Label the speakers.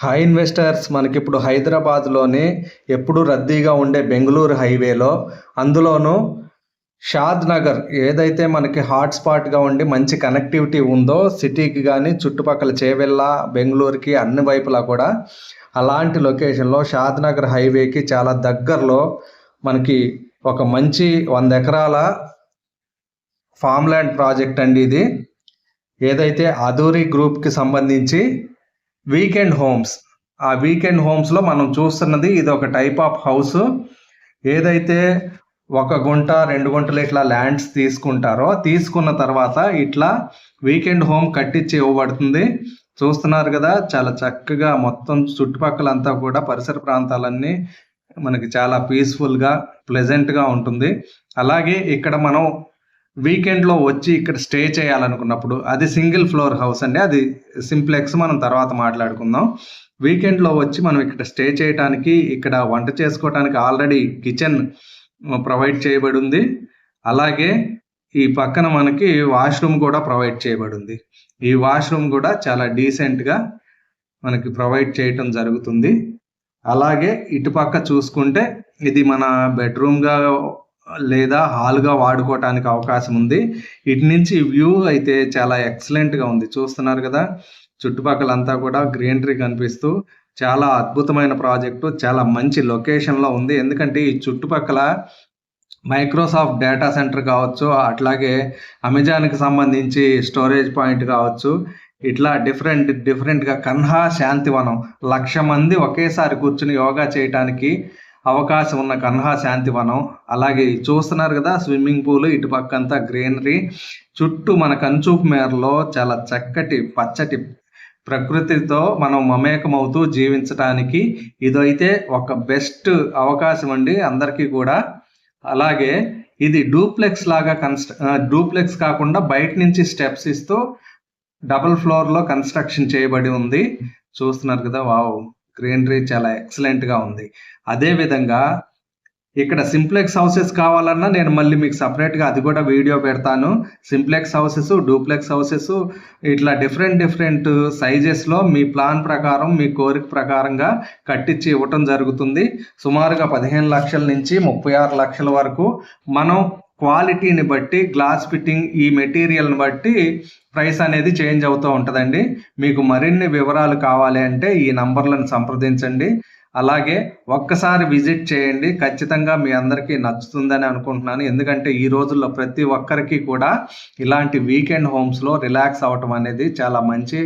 Speaker 1: High investors మనకి ఇప్పుడు హైదరాబాద్లోని ఎప్పుడు రద్దీగా ఉండే బెంగళూరు హైవేలో అందులోనూ షాద్ నగర్ ఏదైతే మనకి హాట్ స్పాట్గా ఉండి మంచి కనెక్టివిటీ ఉందో సిటీకి కానీ చుట్టుపక్కల చేవెళ్ళ బెంగళూరుకి అన్ని వైపులా కూడా అలాంటి లొకేషన్లో షాద్ నగర్ హైవేకి చాలా దగ్గరలో మనకి ఒక మంచి వంద ఎకరాల ఫామ్ ల్యాండ్ ప్రాజెక్ట్ అండి ఇది. ఏదైతే అదూరి గ్రూప్కి సంబంధించి వీకెండ్ హోమ్స్. ఆ వీకెండ్ హోమ్స్లో మనం చూస్తున్నది ఇది ఒక టైప్ ఆఫ్ హౌస్. ఏదైతే ఒక గుంట రెండు గుంటలు ఇట్లా ల్యాండ్స్ తీసుకుంటారో తీసుకున్న తర్వాత ఇట్లా వీకెండ్ హోమ్ కట్టించి ఇవ్వబడుతుంది. చూస్తున్నారు కదా చాలా చక్కగా మొత్తం చుట్టుపక్కలంతా కూడా పరిసర ప్రాంతాలన్నీ మనకి చాలా పీస్ఫుల్గా ప్లెజెంట్గా ఉంటుంది. అలాగే ఇక్కడ మనం వీకెండ్లో వచ్చి ఇక్కడ స్టే చేయాలనుకున్నప్పుడు అది సింగిల్ ఫ్లోర్ హౌస్ అండి. అది సింప్లెక్స్ మనం తర్వాత మాట్లాడుకుందాం. వీకెండ్లో వచ్చి మనం ఇక్కడ స్టే చేయడానికి ఇక్కడ వంట చేసుకోవడానికి ఆల్రెడీ కిచెన్ ప్రొవైడ్ చేయబడి ఉంది అలాగే ఈ పక్కన మనకి వాష్రూమ్ కూడా ప్రొవైడ్ చేయబడి ఉంది ఈ వాష్రూమ్ కూడా చాలా డీసెంట్గా మనకి ప్రొవైడ్ చేయటం జరుగుతుంది. అలాగే ఇటుపక్క చూసుకుంటే ఇది మన బెడ్రూమ్గా లేదా హాల్గా వాడుకోవటానికి అవకాశం ఉంది. ఇటు నుంచి వ్యూ అయితే చాలా ఎక్సలెంట్గా ఉంది. చూస్తున్నారు కదా చుట్టుపక్కల అంతా కూడా గ్రీనరీ కనిపిస్తూ చాలా అద్భుతమైన ప్రాజెక్టు చాలా మంచి లొకేషన్లో ఉంది. ఎందుకంటే ఈ చుట్టుపక్కల మైక్రోసాఫ్ట్ డేటా సెంటర్ కావచ్చు అట్లాగే అమెజాన్కి సంబంధించి స్టోరేజ్ పాయింట్ కావచ్చు. ఇట్లా డిఫరెంట్ డిఫరెంట్గా కన్హా శాంతివనం. లక్ష మంది ఒకేసారి కూర్చుని యోగా చేయటానికి అవకాశం ఉన్న కన్హా శాంతివనం. అలాగే చూస్తున్నారు కదా స్విమ్మింగ్ పూల్ ఇటు పక్కంతా గ్రీనరీ. చుట్టూ మన కంచూపు మేరలో చాలా చక్కటి పచ్చటి ప్రకృతితో మనం మమేకమవుతూ జీవించడానికి ఇదైతే ఒక బెస్ట్ అవకాశం అండి అందరికీ కూడా. అలాగే ఇది డూప్లెక్స్ లాగా కన్స్ట్ర డూప్లెక్స్ కాకుండా బయట నుంచి స్టెప్స్ ఇస్తూ డబుల్ ఫ్లోర్లో కన్స్ట్రక్షన్ చేయబడి ఉంది. చూస్తున్నారు కదా వావ్. గ్రీనరీ చాలా ఎక్సలెంట్గా ఉంది. అదేవిధంగా ఇక్కడ సింప్లెక్స్ హౌసెస్ కావాలన్నా నేను మళ్ళీ మీకు సపరేట్గా అది కూడా వీడియో పెడతాను. సింప్లెక్స్ హౌసెస్ డూప్లెక్స్ హౌసెస్ ఇట్లా డిఫరెంట్ డిఫరెంట్ సైజెస్లో మీ ప్లాన్ ప్రకారం మీ కోరిక ప్రకారంగా కట్టించి ఇవ్వటం జరుగుతుంది. సుమారుగా పదిహేను లక్షల నుంచి ముప్పై ఆరు లక్షల వరకు మనం క్వాలిటీని బట్టి గ్లాస్ ఫిట్టింగ్ ఈ మెటీరియల్ని బట్టి ప్రైస్ అనేది చేంజ్ అవుతూ ఉంటుందండి. మీకు మరిన్ని వివరాలు కావాలి అంటే ఈ నంబర్లను సంప్రదించండి. అలాగే ఒక్కసారి విజిట్ చేయండి. ఖచ్చితంగా మీ అందరికీ నచ్చుతుందని అనుకుంటున్నాను. ఎందుకంటే ఈ రోజుల్లో ప్రతి ఒక్కరికి కూడా ఇలాంటి వీకెండ్ హోమ్స్లో రిలాక్స్ అవ్వటం అనేది చాలా మంచి